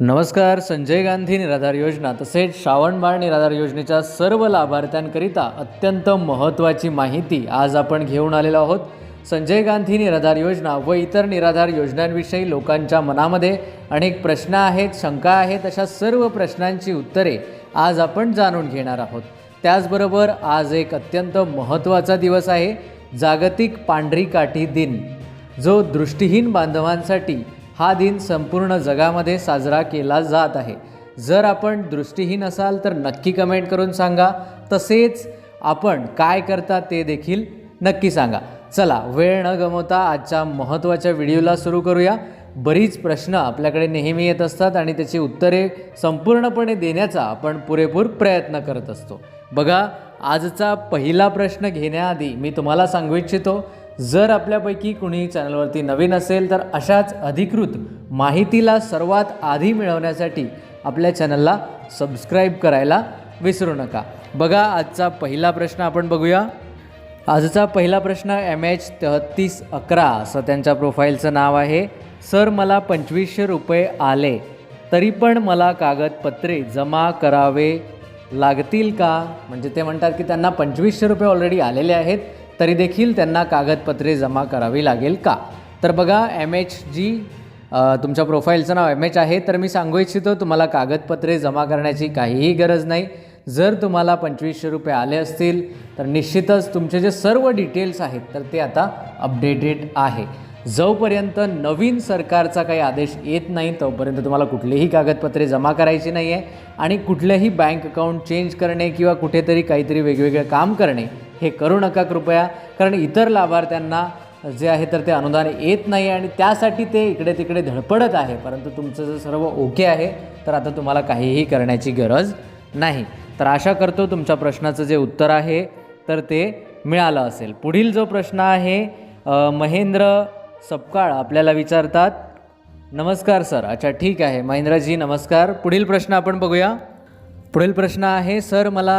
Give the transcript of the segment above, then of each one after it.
नमस्कार संजय गांधी निराधार योजना तसेच श्रावणबाळ निराधार योजनेच्या सर्व लाभार्थ्यांकरिता अत्यंत महत्त्वाची माहिती आज आपण घेऊन आलेलो आहोत. संजय गांधी निराधार योजना व इतर निराधार योजनांविषयी लोकांच्या मनामध्ये अनेक प्रश्न आहेत शंका आहेत अशा सर्व प्रश्नांची उत्तरे आज आपण जाणून घेणार आहोत. त्याचबरोबर आज एक अत्यंत महत्त्वाचा दिवस आहे जागतिक पांढरी काठी दिन. जो दृष्टीहीन बांधवांसाठी हा दिन संपूर्ण जगामध्ये साजरा केला जात आहे. जर आपण दृष्टीहीन असाल तर नक्की कमेंट करून सांगा. तसेच आपण काय करता ते देखील नक्की सांगा. चला वेळ न गमवता आजच्या महत्त्वाच्या व्हिडिओला सुरू करूया. बरीच प्रश्न आपल्याकडे नेहमी येत असतात आणि त्याची उत्तरे संपूर्णपणे देण्याचा आपण पुरेपूर प्रयत्न करत असतो. बघा आजचा पहिला प्रश्न घेण्याआधी मी तुम्हाला सांगू इच्छितो. जर आपल्यापैकी कुणी चॅनलवरती नवीन असेल तर अशाच अधिकृत माहितीला सर्वात आधी मिळवण्यासाठी आपल्या चॅनलला सबस्क्राईब करायला विसरू नका. बघा आजचा पहिला प्रश्न आपण बघूया. आजचा पहिला प्रश्न एम एच तेहत्तीस अकरा असं त्यांच्या प्रोफाईलचं नाव आहे. सर मला पंचवीसशे रुपये आले तरी पण मला कागदपत्रे जमा करावे लागतील का? म्हणजे ते म्हणतात की त्यांना पंचवीसशे रुपये ऑलरेडी आलेले आहेत. तरी देखील त्यांना कागदपत्रे जमा करावी लागेल का? तर बघा एम एच जी तुमच्या प्रोफाईलचं नाव एम एच आहे. तर मी सांगू इच्छितो तुम्हाला कागदपत्रे जमा करण्याची काहीही गरज नाही. जर तुम्हाला पंचवीसशे रुपये आले असतील तर निश्चितच तुमचे जे सर्व डिटेल्स आहेत तर ते आता अपडेटेड आहे. जोपर्यंत नवीन सरकारचा काही आदेश येत नाही तोपर्यंत तुम्हाला कुठलीही कागदपत्रे जमा करायची नाही आहे आणि कुठल्याही बँक अकाउंट चेंज करणे किंवा कुठेतरी काहीतरी वेगवेगळे काम करणे हे करू नका कृपया कारण इतर लाभार्थ्यांना जे आहे तर ते अनुदान येत नाही आणि त्यासाठी ते इकडे तिकडे धडपडत आहे. परंतु तुमचं जर सर्व ओके आहे तर आता तुम्हाला काहीही करण्याची गरज नाही. तर आशा करतो तुमच्या प्रश्नाचं जे उत्तर आहे तर ते मिळालं असेल. पुढील जो प्रश्न आहे महेंद्र सपकाळ आपल्याला विचारतात. नमस्कार सर. अच्छा ठीक आहे. महेंद्रजी नमस्कार. पुढील प्रश्न आपण बघूया. पुढील प्रश्न आहे सर मला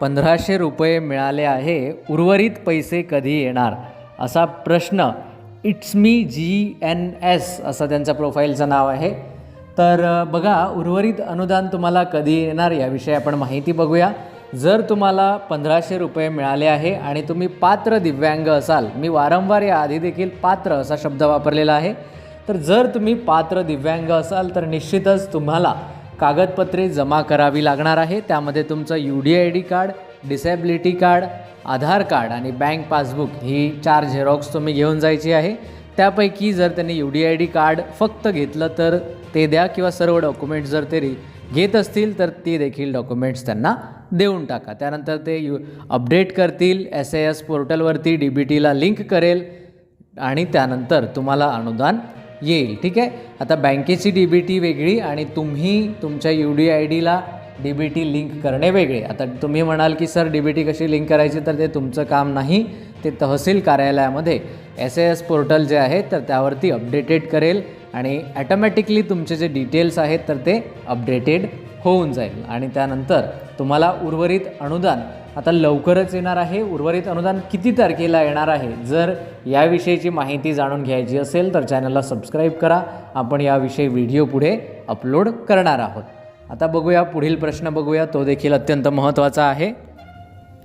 पंधराशे रुपये मिळाले आहे उर्वरित पैसे कधी येणार? असा प्रश्न it's me G N S असं त्यांच्या प्रोफाईलचं नाव आहे. तर बघा उर्वरित अनुदान तुम्हाला कधी येणार याविषयी आपण माहिती बघूया. जर तुम्हाला पंधराशे रुपये मिळाले आहे आणि तुम्ही पात्र दिव्यांग असाल मी वारंवार या आधी देखील पात्र असा शब्द वापरलेला आहे. तर जर तुम्ही पात्र दिव्यांग असाल तर निश्चितच तुम्हाला कागदपत्रे जमा करावी लागणार आहे. त्यामध्ये तुमचं U D I D card disability card Aadhaar card आणि बँक पासबुक ही चार झेरॉक्स तुम्ही घेऊन जायची आहे. त्यापैकी जर त्यांनी U D I D card फक्त घेतलं तर ते द्या किंवा सर्व डॉक्युमेंट्स जर ते घेत असतील तर ते देखील डॉक्युमेंट्स त्यांना देऊन टाका. त्यानंतर ते यू अपडेट करतील एस ए एस पोर्टलवरती डी बी टीला लिंक करेल आणि त्यानंतर तुम्हाला अनुदान येईल ठीक आहे? आता बँकेची डी बी टी वेगळी आणि तुम्ही तुमच्या यू डी आय डीला डी बी टी लिंक करणे वेगळे. आता तुम्ही म्हणाल की सर डी बी टी कशी लिंक करायची? तर ते तुमचं काम नाही. ते तहसील कार्यालयामध्ये एस ए एस पोर्टल जे आहे तर त्यावरती अपडेटेड करेल आणि ॲटोमॅटिकली तुमचे जे डिटेल्स आहेत तर ते अपडेटेड होऊन जाईल. आणि त्यानंतर तुम्हाला उर्वरित अनुदान आता लवकरच येणार आहे. उर्वरित अनुदान किती तारखेला येणार आहे? जर याविषयीची माहिती जाणून घ्यायची असेल तर चॅनलला सबस्क्राईब करा. आपण याविषयी व्हिडिओ पुढे अपलोड करणार आहोत. आता बघूया पुढील प्रश्न बघूया. तो देखील अत्यंत महत्त्वाचा आहे.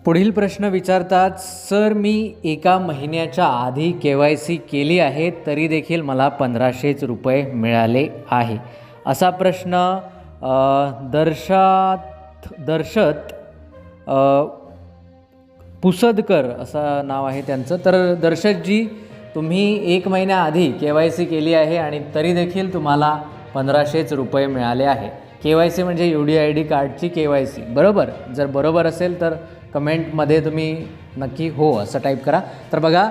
पुढील प्रश्न विचारतात सर मी एका महिन्याच्या आधी के वाय सी केली आहे तरी देखील मला पंधराशेच रुपये मिळाले आहे. असा प्रश्न दर्शात दर्शत पुसदकर असं नाव आहे त्यांचं. तर दर्शकजी तुम्ही एक महिन्याआधी के वाय सी केली आहे आणि तरी देखील तुम्हाला पंधराशेच रुपये मिळाले आहे. के वाय सी म्हणजे यू डी आय डी कार्डची के वाय सी. बरोबर? जर बरोबर असेल तर कमेंटमध्ये तुम्ही नक्की हो असं टाईप करा. तर बघा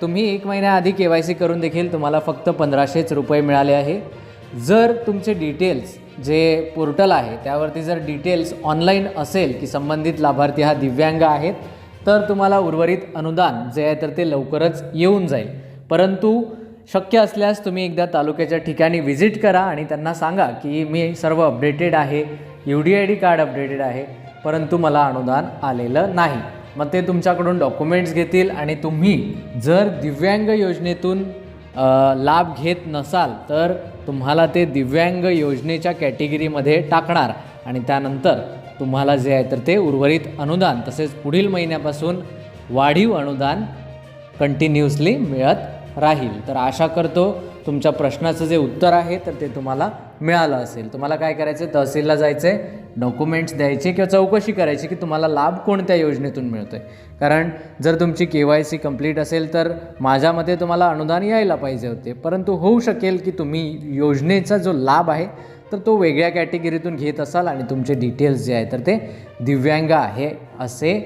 तुम्ही एक महिन्याआधी के वाय सी करून देखील तुम्हाला फक्त पंधराशेच रुपये मिळाले आहे. जर तुमचे डिटेल्स जे पोर्टल आहे त्यावरती जर डिटेल्स ऑनलाईन असेल की संबंधित लाभार्थी हा दिव्यांग आहेत तर तुम्हाला उर्वरित अनुदान जे आहे तर ते लवकरच येऊन जाईल. परंतु शक्य असल्यास तुम्ही एकदा तालुक्याच्या ठिकाणी व्हिजिट करा आणि त्यांना सांगा की मी सर्व अपडेटेड आहे U D I D card updated आहे परंतु मला अनुदान आलेलं नाही. मग ते तुमच्याकडून डॉक्युमेंट्स घेतील आणि तुम्ही जर दिव्यांग योजनेतून लाभ घेत नसाल तर तुम्हाला ते दिव्यांग योजनेच्या कॅटेगरीमध्ये टाकणार आणि त्यानंतर तुम्हाला जे आहे तर ते उर्वरित अनुदान तसेच पुढील महिन्यापासून वाढीव अनुदान कंटिन्युअसली मिळत राहील. तर आशा करतो तुमच्या प्रश्नाचं जे उत्तर आहे तर ते तुम्हाला मिळालं असेल. तुम्हाला काय करायचं आहे तहसीलला जायचं आहे डॉक्युमेंट्स द्यायचे किंवा चौकशी करायची की तुम्हाला लाभ कोणत्या योजनेतून मिळतो आहे कारण जर तुमची के वाय सी कंप्लीट असेल तर माझ्या मते तुम्हाला अनुदान यायला पाहिजे होते. परंतु होऊ शकेल की तुम्ही योजनेचा जो लाभ आहे तर तो वेगळ्या कॅटेगरीतून घेत असाल आणि तुमचे डिटेल्स जे आहे तर ते दिव्यांग आहे असे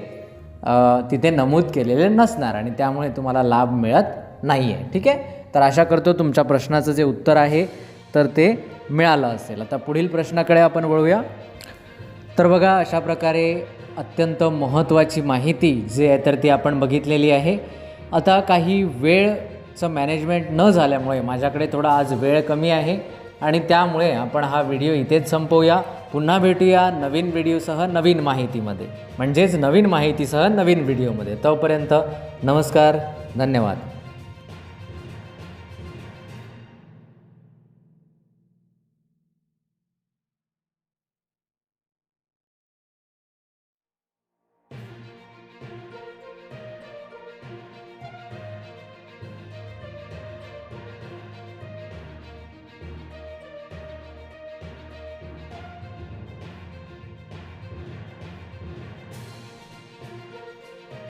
तिथे नमूद केलेले नसणार आणि त्यामुळे तुम्हाला लाभ मिळत नाही आहे ठीक आहे? तर आशा करतो तुमच्या प्रश्नाचं जे उत्तर आहे तर ते मिळालं असेल. आता पुढील प्रश्नाकडे आपण वळूया. तर बघा अशा प्रकारे अत्यंत महत्त्वाची माहिती जी आहे तर ती आपण बघितलेली आहे. आता काही वेळचं मॅनेजमेंट न झाल्यामुळे माझ्याकडे थोडा आज वेळ कमी आहे. आणि त्यामुळे आपण हा व्हिडिओ इथेच संपवूया. पुन्हा भेटूया नवीन व्हिडिओसह नवीन माहितीमध्ये. म्हणजेच नवीन माहितीसह नवीन व्हिडिओमध्ये. तोपर्यंत नमस्कार धन्यवाद.